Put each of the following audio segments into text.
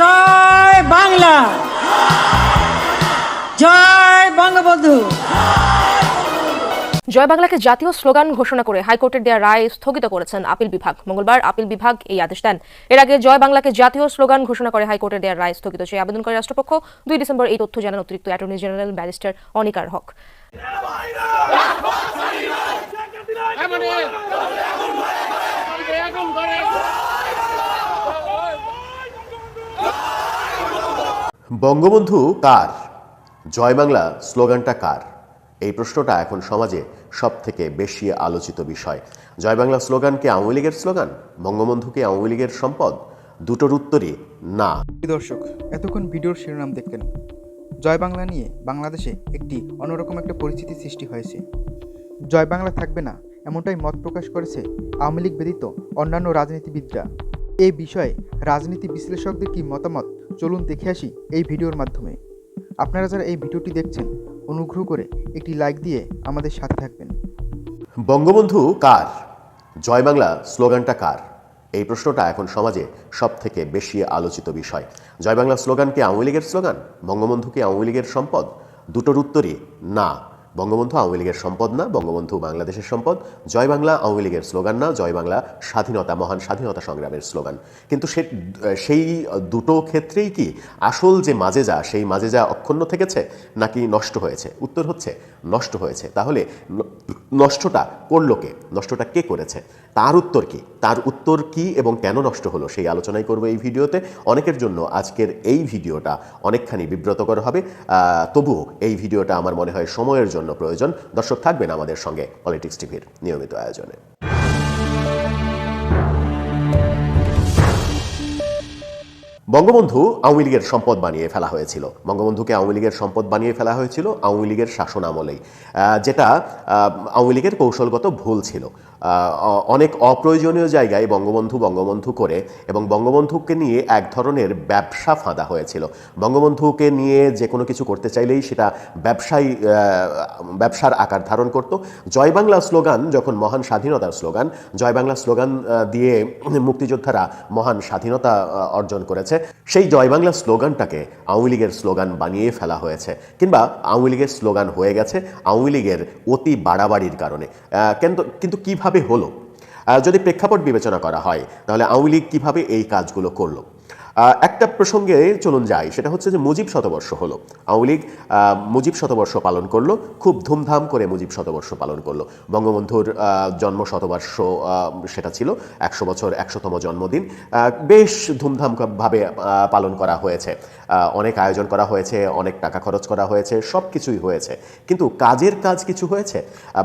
জয় বাংলা। জয় বঙ্গবন্ধু। জয় বাংলাকে জাতীয় স্লোগান ঘোষণা করে হাইকোর্টের দেওয়া রায় স্থগিত করেছেন আপিল বিভাগ। মঙ্গলবার আপিল বিভাগ এই আদেশ দেন। এর আগে জয় বাংলাকে জাতীয় স্লোগান ঘোষণা করে হাইকোর্টের দেওয়া রায় স্থগিত। চেয়ে আবেদনকারী রাষ্ট্রপক্ষ দুই ডিসেম্বর এই তথ্য জানান অতিরিক্ত attorney general barrister Anikar Haque. Bangabandhu কার? জয় বাংলা স্লোগানটা কার? এই প্রশ্নটা এখন সমাজে সব থেকে বেশি আলোচিত বিষয়। জয় বাংলা স্লোগান কি আওয়ামী লীগের স্লোগান? বঙ্গবন্ধুকে আওয়ামী লীগের সম্পদ? দুটোর উত্তরই না। দর্শক, এতক্ষণ ভিডিওর শিরোনাম দেখলেন। জয় বাংলা নিয়ে বাংলাদেশে একটি অন্যরকম একটা পরিস্থিতি সৃষ্টি হয়েছে। জয় বাংলা থাকবে না, এমনটাই মত প্রকাশ করেছে আওয়ামী লীগ ব্যতীত অন্যান্য রাজনীতিবিদরা। এই বিষয়ে রাজনীতি বিশ্লেষকদের কি মতামত? চলুন দেখে আসি এই ভিডিওর মাধ্যমে। আপনারা যারা এই ভিডিওটি দেখছেন, অনুগ্রহ করে একটি লাইক দিয়ে আমাদের সাথে থাকবেন। বঙ্গবন্ধু কার? জয় বাংলা স্লোগানটা কার? এই প্রশ্নটা এখন সমাজে সব থেকে বেশি আলোচিত বিষয়। জয় বাংলা স্লোগান কি আওয়ামী লীগের স্লোগান? বঙ্গবন্ধু কি আওয়ামী লীগের সম্পদ? দুটোর উত্তরই না। বঙ্গবন্ধু আওয়ামী লীগের সম্পদ না, বঙ্গবন্ধু বাংলাদেশের সম্পদ। জয় বাংলা আওয়ামী লীগের স্লোগান না, জয় বাংলা স্বাধীনতা, মহান স্বাধীনতা সংগ্রামের স্লোগান। কিন্তু সে, সেই দুটো ক্ষেত্রেই কি আসল যে মাজেজা, সেই মাজেজা অক্ষুণ্ণ থেকেছে নাকি নষ্ট হয়েছে? উত্তর হচ্ছে নষ্ট হয়েছে। তাহলে নষ্টটা করল কে? নষ্টটা কে করেছে? তার উত্তর কি? তার উত্তর কি এবং কেন নষ্ট হলো? সেই আলোচনাই করব এই ভিডিওতে। অনেকের জন্য আজকের এই ভিডিওটা অনেকখানি বিব্রতকর হবে। তবুও এই ভিডিওটা আমার মনে হয় সময়ের জন্য প্রয়োজন। দর্শক থাকবেন আমাদের সঙ্গে পলিটিক্স টিভির নিয়মিত আয়োজনে। বঙ্গবন্ধু আওয়ামী লীগের সম্পদ বানিয়ে ফেলা হয়েছিল। বঙ্গবন্ধুকে আওয়ামী লীগের সম্পদ বানিয়ে ফেলা হয়েছিল আওয়ামী লীগের শাসন আমলেই। যেটা আওয়ামী লীগের কৌশলগত ভুল ছিল। অনেক অপ্রয়োজনীয় জায়গায় বঙ্গবন্ধু বঙ্গবন্ধু করে এবং বঙ্গবন্ধুকে নিয়ে এক ধরনের ব্যবসা ফাঁদা হয়েছিল। বঙ্গবন্ধুকে নিয়ে যে কোনো কিছু করতে চাইলেই সেটা ব্যবসায়ী ব্যবসার আকার ধারণ করত। জয় বাংলা স্লোগান যখন মহান স্বাধীনতার স্লোগান, জয় বাংলা স্লোগান দিয়ে মুক্তিযোদ্ধারা মহান স্বাধীনতা অর্জন করেছে সেই জয় বাংলা স্লোগানটাকে আওয়ামী লীগের স্লোগান বানিয়ে ফেলা হয়েছে কিংবা আওয়ামী লীগের স্লোগান হয়ে গেছে আওয়ামী লীগের অতি বাড়াবাড়ির কারণে। কিন্তু কিন্তু কীভাবে হলো? যদি প্রেক্ষাপট বিবেচনা করা হয়, তাহলে আওয়ামী লীগ কীভাবে এই কাজগুলো করল? একটা প্রসঙ্গে চলুন যাই। সেটা হচ্ছে যে মুজিব শতবর্ষ হলো। আওয়ামী লীগ মুজিব শতবর্ষ পালন করল, খুব ধুমধাম করে মুজিব শতবর্ষ পালন করল। বঙ্গবন্ধুর জন্ম শতবর্ষ সেটা ছিল একশো বছর, একশোতম জন্মদিন। বেশ ধুমধামভাবে পালন করা হয়েছে। অনেক আয়োজন করা হয়েছে, অনেক টাকা খরচ করা হয়েছে সব কিছুই হয়েছে। কিন্তু কাজের কাজ কিছু হয়েছে?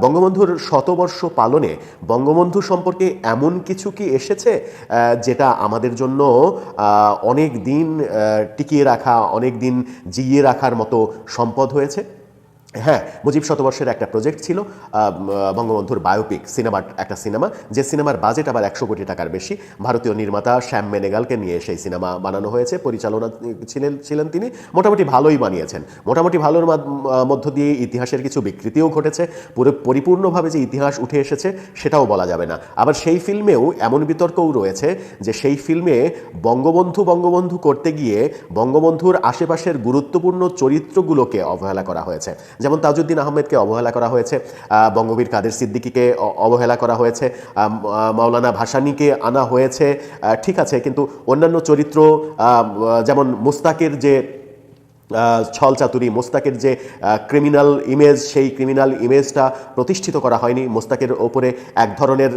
বঙ্গবন্ধুর শতবর্ষ পালনে বঙ্গবন্ধু সম্পর্কে এমন কিছু কি এসেছে যেটা আমাদের জন্য অনেক দিন টিকিয়ে রাখা অনেক দিন জিইয়ে রাখার মতো সম্পদ হয়েছে। হ্যাঁ মুজিব শতবর্ষের একটা প্রজেক্ট ছিল বঙ্গবন্ধুর বায়োপিক সিনেমার একটা সিনেমা যে সিনেমার বাজেট আবার একশো কোটি টাকার বেশি। ভারতীয় নির্মাতা শ্যাম মেনেগালকে নিয়ে সেই সিনেমা বানানো হয়েছে, পরিচালনা ছিলেন ছিলেন তিনি, মোটামুটি ভালোই বানিয়েছেন। মোটামুটি ভালোর মধ্য দিয়ে ইতিহাসের কিছু বিকৃতিও ঘটেছে, পুরো পরিপূর্ণভাবে যে ইতিহাস উঠে এসেছে সেটাও বলা যাবে না। আবার সেই ফিল্মেও এমন বিতর্কও রয়েছে যে সেই ফিল্মে বঙ্গবন্ধু বঙ্গবন্ধু করতে গিয়ে বঙ্গবন্ধুর আশেপাশের গুরুত্বপূর্ণ চরিত্রগুলোকে অবহেলা করা হয়েছে। যেমন তাজউদ্দিন আহমেদকে অবহেলা করা হয়েছে বঙ্গবীর কাদের সিদ্দিকিকে অবহেলা করা হয়েছে মাওলানা ভাসানিকে আনা হয়েছে ঠিক আছে, কিন্তু অন্যান্য চরিত্র যেমন মুস্তাকের যে ছল চাতুরি, মোস্তাকের যে ক্রিমিনাল ইমেজ সেই ক্রিমিনাল ইমেজটা প্রতিষ্ঠিত করা হয়নি। মোস্তাকের ওপরে এক ধরনের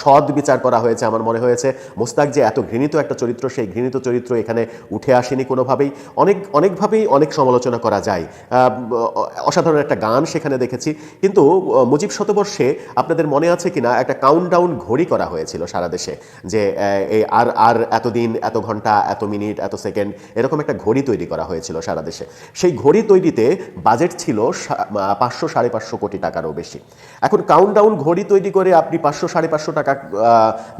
সদ বিচার করা হয়েছে আমার মনে হয়েছে। মোস্তাক যে এত ঘৃণিত একটা চরিত্র, সেই ঘৃণিত চরিত্র এখানে উঠে আসেনি কোনোভাবেই। অনেক, অনেকভাবেই অনেক সমালোচনা করা যায়। অসাধারণ একটা গান সেখানে দেখেছি। কিন্তু মুজিব শতবর্ষে আপনাদের মনে আছে কিনা? একটা কাউন্টডাউন ঘড়ি করা হয়েছিল সারা দেশে যে এই আর আর এতদিন, এত ঘণ্টা, এত মিনিট, এত সেকেন্ড, এরকম একটা ঘড়ি তৈরি করা হয়েছিল সারা দেশে। সেই ঘড়ি তৈরিতে বাজেট ছিল পাঁচশো, সাড়ে পাঁচশো কোটি টাকারও বেশি। এখন কাউন্টডাউন ঘড়ি তৈরি করে আপনি পাঁচশো, সাড়ে পাঁচশো টাকা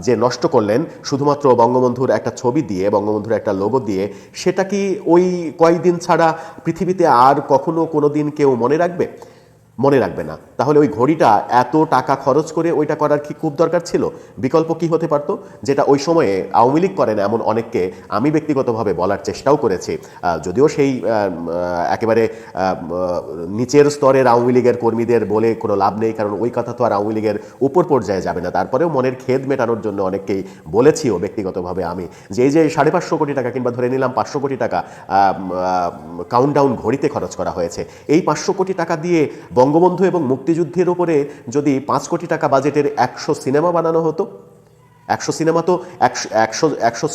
যে নষ্ট করলেন, শুধুমাত্র বঙ্গবন্ধুর একটা ছবি দিয়ে, বঙ্গবন্ধুর একটা লোগো দিয়ে, সেটা কি ওই কয়েকদিন ছাড়া পৃথিবীতে আর কখনো কোনো দিন কেউ মনে রাখবে? মনে রাখবে না। তাহলে ওই ঘড়িটা এত টাকা খরচ করে ওইটা করার কি খুব দরকার ছিল? বিকল্প কি হতে পারতো? যেটা ওই সময়ে আওয়ামী লীগ করেন এমন অনেককে আমি ব্যক্তিগতভাবে বলার চেষ্টাও করেছি। যদিও সেই একেবারে নিচের স্তরের আওয়ামী লীগের কর্মীদের বলে কোনো লাভ নেই, কারণ ওই কথা তো আর আওয়ামী লীগের উপর পর্যায়ে যাবে না। তারপরেও মনের খেদ মেটানোর জন্য অনেককেই বলেছিও ব্যক্তিগতভাবে আমি যে এই যে সাড়ে পাঁচশো কোটি টাকা কিংবা ধরে নিলাম পাঁচশো কোটি টাকা কাউন্টডাউন ঘড়িতে খরচ করা হয়েছে। এই পাঁচশো কোটি টাকা দিয়ে বঙ্গবন্ধু এবং মুক্তিযুদ্ধের ওপরে যদি পাঁচ কোটি টাকা বাজেটের একশো সিনেমা বানানো হতো একশো সিনেমা তো একশো একশো একশো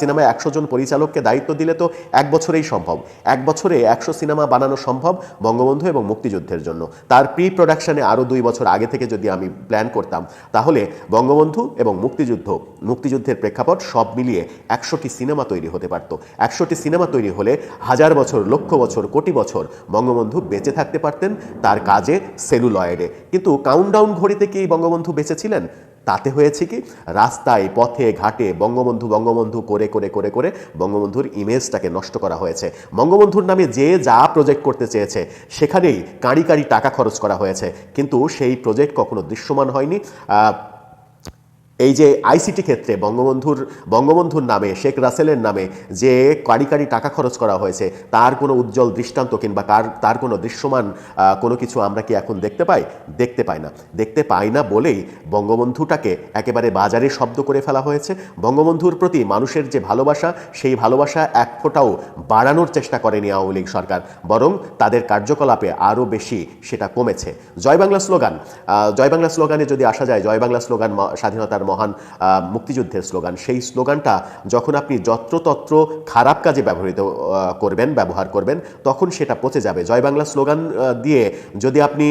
সিনেমায় একশো জন পরিচালককে দায়িত্ব দিলে তো এক বছরেই সম্ভব। এক বছরে একশো সিনেমা বানানো সম্ভব বঙ্গবন্ধু এবং মুক্তিযুদ্ধের জন্য। তার প্রি প্রোডাকশনে আরও দুই বছর আগে থেকে যদি আমি প্ল্যান করতাম, তাহলে বঙ্গবন্ধু এবং মুক্তিযুদ্ধ, মুক্তিযুদ্ধের প্রেক্ষাপট সব মিলিয়ে একশোটি সিনেমা তৈরি হতে পারত। একশোটি সিনেমা তৈরি হলে হাজার বছর, লক্ষ বছর, কোটি বছর বঙ্গবন্ধু বেঁচে থাকতে পারতেন। তার কাজে সেলুলয়েডে। কিন্তু কাউন্টডাউন ঘড়িতে কি বঙ্গবন্ধু বেঁচে ছিলেন? তাতে হয়েছে কি? রাস্তায়, পথে, ঘাটে বঙ্গবন্ধু বঙ্গবন্ধু করে করে করে করে বঙ্গবন্ধুর ইমেজটাকে নষ্ট করা হয়েছে। বঙ্গবন্ধুর নামে যে যা প্রজেক্ট করতে চেয়েছে, সেখানেই কাঁড়ি কাঁড়ি টাকা খরচ করা হয়েছে। কিন্তু সেই প্রজেক্ট কখনো দৃশ্যমান হয়নি। এই যে আইসিটি ক্ষেত্রে বঙ্গবন্ধুর বঙ্গবন্ধুর নামে, শেখ রাসেলের নামে যে কারি কারি টাকা খরচ করা হয়েছে, তার কোনো উজ্জ্বল দৃষ্টান্ত কিংবা কার তার কোনো দৃশ্যমান কোনো কিছু আমরা কি এখন দেখতে পাই? দেখতে পাই না। দেখতে পাই না বলেই বঙ্গবন্ধুটাকে একেবারে বাজারে শব্দ করে ফেলা হয়েছে। বঙ্গবন্ধুর প্রতি মানুষের যে ভালোবাসা, সেই ভালোবাসা এক ফোঁটাও বাড়ানোর চেষ্টা করেনি আওয়ামী লীগ সরকার। বরং তাদের কার্যকলাপে আরও বেশি সেটা কমেছে। জয় বাংলা স্লোগান জয় বাংলা স্লোগানে যদি আসা যায়, জয় বাংলা স্লোগান স্বাধীনতার মহান মুক্তিযুদ্ধের স্লোগান। সেই স্লোগানটা যখন আপনি যত্রতত্র খারাপ কাজে ব্যবহৃত করবেন, ব্যবহার করবেন, তখন সেটা পচে যাবে। জয় বাংলা স্লোগান দিয়ে যদি আপনি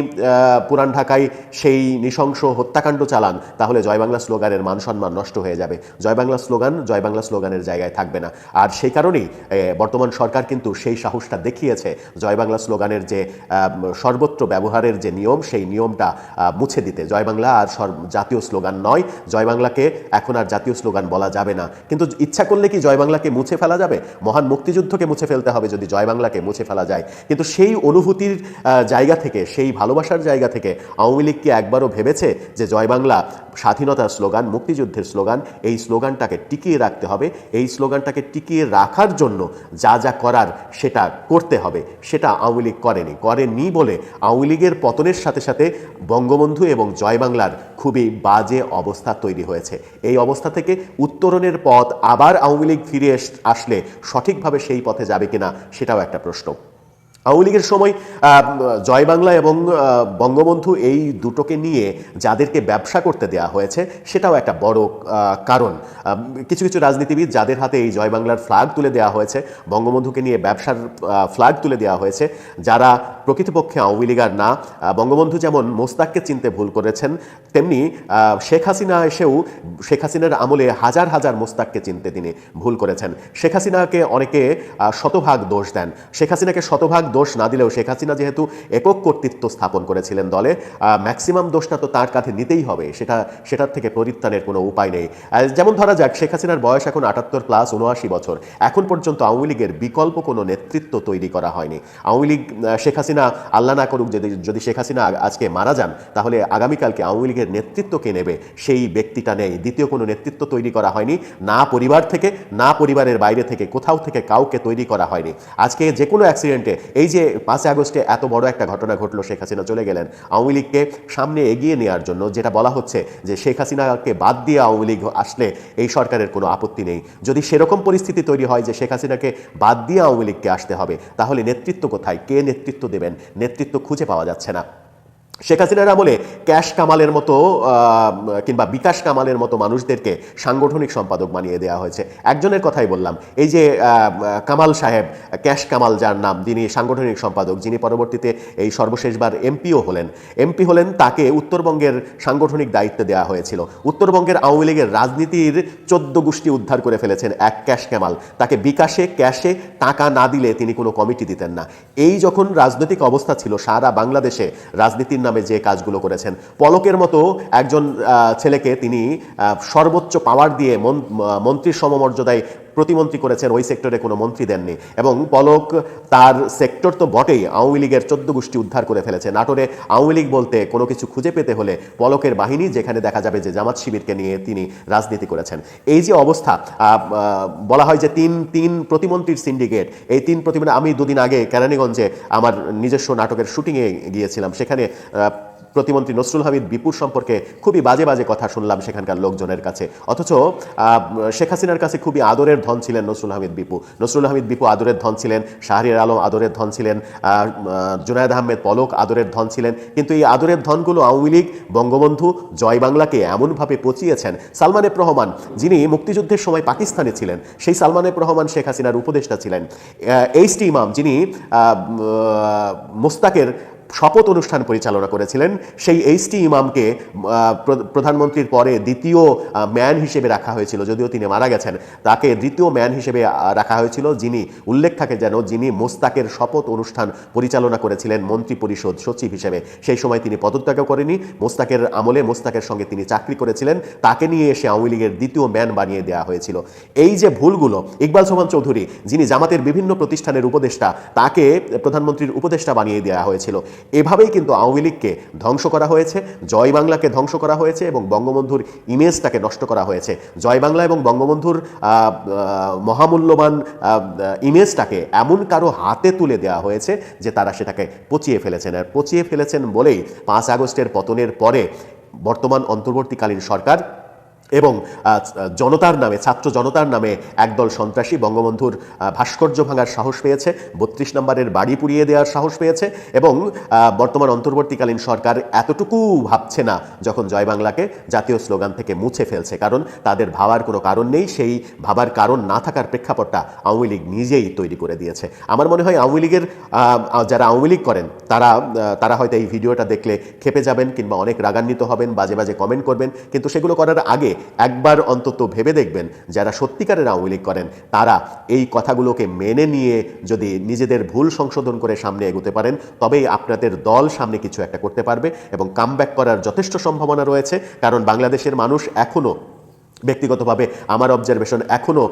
পুরান ঢাকায় সেই নৃশংস হত্যাকাণ্ড চালান, তাহলে জয় বাংলা স্লোগানের মান সম্মান নষ্ট হয়ে যাবে। জয় বাংলা স্লোগান, জয় বাংলা স্লোগানের জায়গায় থাকবে না। আর সেই কারণেই বর্তমান সরকার কিন্তু সেই সাহসটা দেখিয়েছে, জয় বাংলা স্লোগানের যে সর্বত্র ব্যবহারের যে নিয়ম, সেই নিয়মটা মুছে দিতে। জয় বাংলা আর জাতীয় স্লোগান নয়, জয় বাংলাকে এখন আর জাতীয় স্লোগান বলা যাবে না। কিন্তু ইচ্ছা করলে কি জয় বাংলাকে মুছে ফেলা যাবে? মহান মুক্তিযুদ্ধকে মুছে ফেলতে হবে যদি জয় বাংলাকে মুছে ফেলা যায়। কিন্তু সেই অনুভূতির জায়গা থেকে, সেই ভালোবাসার জায়গা থেকে আওয়ামী লীগ কি একবারও ভেবেছে যে জয় বাংলা স্বাধীনতার স্লোগান, মুক্তিযুদ্ধের স্লোগান, এই স্লোগানটাকে টিকিয়ে রাখতে হবে? এই স্লোগানটাকে টিকিয়ে রাখার জন্য যা যা করার সেটা করতে হবে। সেটা আওয়ামী লীগ করেনি। করেনি বলে আওয়ামী লীগের পতনের সাথে সাথে বঙ্গবন্ধু এবং জয় বাংলার খুবই বাজে অবস্থা তৈরি হয়েছে। এই অবস্থা থেকে উত্তরণের পথ আবার আওয়ামী লীগ ফিরে আসলে সঠিকভাবে সেই পথে যাবে কিনা সেটাও একটা প্রশ্ন। আওয়ামী লীগের সময় আহ, জয় বাংলা এবং বঙ্গবন্ধু এই দুটোকে নিয়ে যাদেরকে ব্যবসা করতে দেওয়া হয়েছে সেটাও একটা বড় কারণ। কিছু কিছু রাজনীতিবিদ যাদের হাতে এই জয় বাংলার ফ্ল্যাগ তুলে দেওয়া হয়েছে বঙ্গবন্ধুকে নিয়ে ব্যবসার ফ্ল্যাগ তুলে দেওয়া হয়েছে যারা প্রকৃতপক্ষে আওয়ামী লীগার না বঙ্গবন্ধু যেমন মোস্তাককে চিনতে ভুল করেছেন তেমনি শেখ হাসিনা এসেও শেখ হাসিনার আমলে হাজার হাজার মোস্তাককে চিনতে তিনি ভুল করেছেন। শেখ হাসিনাকে অনেকে শতভাগ দোষ দেন। শেখ হাসিনাকে শতভাগ দোষ না দিলেও শেখ হাসিনা যেহেতু একক কর্তৃত্ব স্থাপন করেছিলেন দলে ম্যাক্সিমাম দোষটা তো তার কাছে নিতেই হবে, সেটা, সেটার থেকে পরিত্রাণের কোনো উপায় নেই। যেমন ধরা যাক, শেখ হাসিনার বয়স এখন আটাত্তর প্লাস উনআশি বছর। এখন পর্যন্ত আওয়ামী লীগের বিকল্প কোনো নেতৃত্ব তৈরি করা হয়নি। আওয়ামী লীগ শেখ হাসিনা আল্লাহ না করুক, যদি যদি শেখ হাসিনা আজকে মারা যান, তাহলে আগামীকালকে আওয়ামী লীগের নেতৃত্ব কে নেবে? সেই ব্যক্তিটা নেই। দ্বিতীয় কোনো নেতৃত্ব তৈরি করা হয়নি, না পরিবার থেকে, না পরিবারের বাইরে থেকে, কোথাও থেকে কাউকে তৈরি করা হয়নি। আজকে যে কোনো অ্যাক্সিডেন্টে এই যে পাঁচই আগস্টে এত বড় একটা ঘটনা ঘটলো শেখ হাসিনা চলে গেলেন, আওয়ামী লীগকে সামনে এগিয়ে নেওয়ার জন্য যেটা বলা হচ্ছে যে শেখ হাসিনাকে বাদ দিয়ে আওয়ামী লীগ আসলে এই সরকারের কোনো আপত্তি নেই। যদি সেরকম পরিস্থিতি তৈরি হয় যে শেখ হাসিনাকে বাদ দিয়ে আওয়ামী লীগকে আসতে হবে, তাহলে নেতৃত্ব কোথায়? কে নেতৃত্ব দেবেন? নেতৃত্ব খুঁজে পাওয়া যাচ্ছে না। শেখ হাসিনার আমলে ক্যাশ কামালের মতো কিংবা বিকাশ কামালের মতো মানুষদেরকে সাংগঠনিক সম্পাদক বানিয়ে দেওয়া হয়েছে। একজনের কথাই বললাম, এই যে কামাল সাহেব, ক্যাশ কামাল যার নাম যিনি সাংগঠনিক সম্পাদক, যিনি পরবর্তীতে এই সর্বশেষবার এমপিও হলেন। এমপি হলেন তাকে উত্তরবঙ্গের সাংগঠনিক দায়িত্ব দেওয়া হয়েছিল। উত্তরবঙ্গের আওয়ামী লীগের রাজনীতির চোদ্দ গোষ্ঠী উদ্ধার করে ফেলেছেন এক ক্যাশ কামাল। তাকে বিকাশে, ক্যাশে টাকা না দিলে তিনি কোনো কমিটি দিতেন না। এই যখন রাজনৈতিক অবস্থা ছিল, সারা বাংলাদেশে রাজনীতির নামে যে কাজগুলো করেছেন। পলকের মতো একজন ছেলেকে তিনি সর্বোচ্চ পাওয়ার দিয়ে মন- মন্ত্রীর সমমর্যাদায় প্রতিমন্ত্রী করেছেন, ওই সেক্টরে কোনো মন্ত্রী দেননি। এবং পলক, তার সেক্টর তো বটেই, আওয়ামী লীগের চোদ্দ গোষ্ঠী উদ্ধার করে ফেলেছে। নাটোরে আওয়ামী লীগ বলতে কোনো কিছু খুঁজে পেতে হলে পলকের বাহিনী, যেখানে দেখা যাবে যে জামাত শিবিরকে নিয়ে তিনি রাজনীতি করেছেন। এই যে অবস্থা বলা হয় যে তিন তিন প্রতিমন্ত্রীর সিন্ডিকেট এই তিন প্রতিমন্ত্রী, আমি দুদিন আগে কেরানীগঞ্জে আমার নিজস্ব নাটকের শুটিংয়ে গিয়েছিলাম। সেখানে প্রতিমন্ত্রী নসরুল হামিদ বিপুর সম্পর্কে খুবই বাজে বাজে কথা শুনলাম সেখানকার লোকজনের কাছে। অথচ শেখ হাসিনার কাছে খুবই আদরের ধন ছিলেন নসরুল হামিদ বিপু। নসরুল হামিদ বিপু আদরের ধন ছিলেন, শাহরিয়ার আলম আদরের ধন ছিলেন জুনায়দ আহমেদ পলক আদরের ধন ছিলেন। কিন্তু এই আদরের ধনগুলো আওয়ামী লীগ, বঙ্গবন্ধু, জয় বাংলাকে এমনভাবে পচিয়েছেন। সালমান এফ রহমান, যিনি মুক্তিযুদ্ধের সময় পাকিস্তানে ছিলেন, সেই সালমান এফ রহমান শেখ হাসিনার উপদেষ্টা ছিলেন। এইচ টি ইমাম, যিনি মোস্তাকের শপথ অনুষ্ঠান পরিচালনা করেছিলেন। সেই এইচটি ইমামকে প্র- প্রধানমন্ত্রীর পরে দ্বিতীয় ম্যান হিসেবে রাখা হয়েছিল, যদিও তিনি মারা গেছেন। তাকে দ্বিতীয় ম্যান হিসেবে রাখা হয়েছিল, যিনি উল্লেখ থাকে যেন যিনি মোস্তাকের শপথ অনুষ্ঠান পরিচালনা করেছিলেন মন্ত্রী পরিষদ সচিব হিসেবে। সেই সময় তিনি পদত্যাগও করেনি মোস্তাকের আমলে মোস্তাকের সঙ্গে তিনি চাকরি করেছিলেন। তাকে নিয়ে এসে আওয়ামী লীগের দ্বিতীয় ম্যান বানিয়ে দেওয়া হয়েছিল। এই যে ভুলগুলো, ইকবাল সোহান চৌধুরী, যিনি জামাতের বিভিন্ন প্রতিষ্ঠানের উপদেষ্টা, তাকে প্রধানমন্ত্রীর উপদেষ্টা বানিয়ে দেওয়া হয়েছিল। এভাবেই কিন্তু আওয়ামী লীগকে ধ্বংস করা হয়েছে, জয় বাংলাকে ধ্বংস করা হয়েছে এবং বঙ্গবন্ধুর ইমেজটাকে নষ্ট করা হয়েছে। জয় বাংলা এবং বঙ্গবন্ধুর মহামূল্যবান ইমেজটাকে এমন কারও হাতে তুলে দেওয়া হয়েছে যে তারা সেটাকে পচিয়ে ফেলেছেন। আর পচিয়ে ফেলেছেন বলেই পাঁচ আগস্টের পতনের পরে বর্তমান অন্তর্বর্তীকালীন সরকার এবং জনতার নামে, ছাত্র জনতার নামে একদল সন্ত্রাসী বঙ্গবন্ধুর ভাস্কর্য ভাঙার সাহস পেয়েছে, বত্রিশ নম্বরের বাড়ি পুড়িয়ে দেওয়ার সাহস পেয়েছে এবং বর্তমান অন্তর্বর্তীকালীন সরকার এতটুকু ভাবছে না যখন জয় বাংলাকে জাতীয় স্লোগান থেকে মুছে ফেলছে। কারণ তাদের ভাবার কোনো কারণ নেই, সেই ভাবার কারণ না থাকার প্রেক্ষাপটটা আওয়ামী লীগ নিজেই তৈরি করে দিয়েছে। আমার মনে হয় আওয়ামী লীগের যারা আওয়ামী লীগ করেন, তারা তারা হয়তো এই ভিডিওটা দেখলে খেপে যাবেন কিংবা অনেক রাগান্বিত হবেন, বাজে বাজে কমেন্ট করবেন, কিন্তু সেগুলো করার আগে একবার অন্তত ভেবে দেখবেন যারা সত্যিকারের আওয়ামী লীগ করেন, তারা এই কথাগুলোকে মেনে নিয়ে যদি নিজেদের ভুল সংশোধন করে সামনে এগোতে পারেন, তবেই আপনাদের দল সামনে কিছু একটা করতে পারবে এবং কামব্যাক করার যথেষ্ট সম্ভাবনা রয়েছে। কারণ বাংলাদেশের মানুষ এখনও ব্যক্তিগতভাবে আমার অবজারভেশন এখনও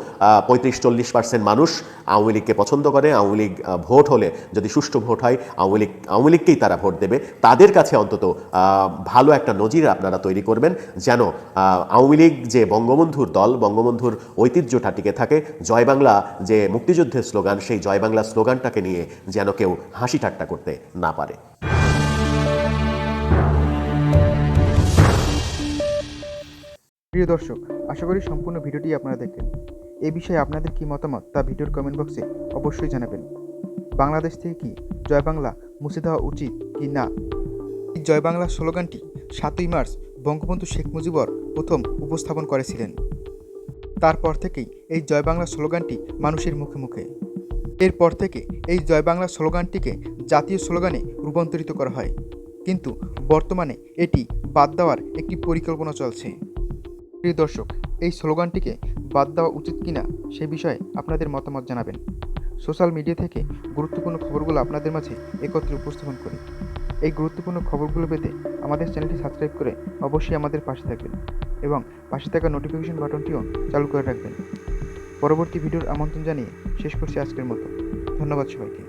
পঁয়ত্রিশ, চল্লিশ পার্সেন্ট মানুষ আওয়ামী লীগকে পছন্দ করে। আওয়ামী লীগ ভোট হলে যদি সুষ্ঠু ভোট হয়, আওয়ামী লীগ, আওয়ামী লীগকেই তারা ভোট দেবে। তাদের কাছে অন্তত ভালো একটা নজির আপনারা তৈরি করবেন যেন আওয়ামী লীগ যে বঙ্গবন্ধুর দল, বঙ্গবন্ধুর ঐতিহ্যটা টিকে থাকে। জয় বাংলা যে মুক্তিযুদ্ধের স্লোগান, সেই জয় বাংলা স্লোগানটাকে নিয়ে যেন কেউ হাসি ঠাট্টা করতে না পারে। প্রিয় দর্শক, আশা করি সম্পূর্ণ ভিডিওটি আপনারা দেখলেন এ বিষয়ে আপনাদের কি মতামত তা ভিডিওর কমেন্ট বক্সে অবশ্যই জানাবেন। বাংলাদেশ থেকে কি জয় বাংলা মুছে দেওয়া উচিত কি না? এই জয় বাংলা স্লোগানটি সাতই মার্চ বঙ্গবন্ধু শেখ মুজিবর প্রথম উপস্থাপন করেছিলেন। তারপর থেকেই এই জয় বাংলা স্লোগানটি মানুষের মুখে মুখে। এরপর থেকে এই জয় বাংলা স্লোগানটিকে জাতীয় স্লোগানে রূপান্তরিত করা হয়। কিন্তু বর্তমানে এটি বাদ দেওয়ার একটি পরিকল্পনা চলছে। প্রিয় দর্শক, এই স্লোগানটিকে বাদ দেওয়া উচিত কিনা সে বিষয়ে আপনাদের মতামত জানাবেন। সোশ্যাল মিডিয়া থেকে গুরুত্বপূর্ণ খবরগুলো আপনাদের মাঝে একত্রে উপস্থাপন করি। এই গুরুত্বপূর্ণ খবরগুলো পেতে আমাদের চ্যানেলটি সাবস্ক্রাইব করে অবশ্যই আমাদের পাশে থাকবেন এবং পাশে থাকা নোটিফিকেশন বাটনটিও চালু করে রাখবেন। পরবর্তী ভিডিওর আমন্ত্রণ জানিয়ে শেষ করছি আজকের মতো। ধন্যবাদ সবাইকে।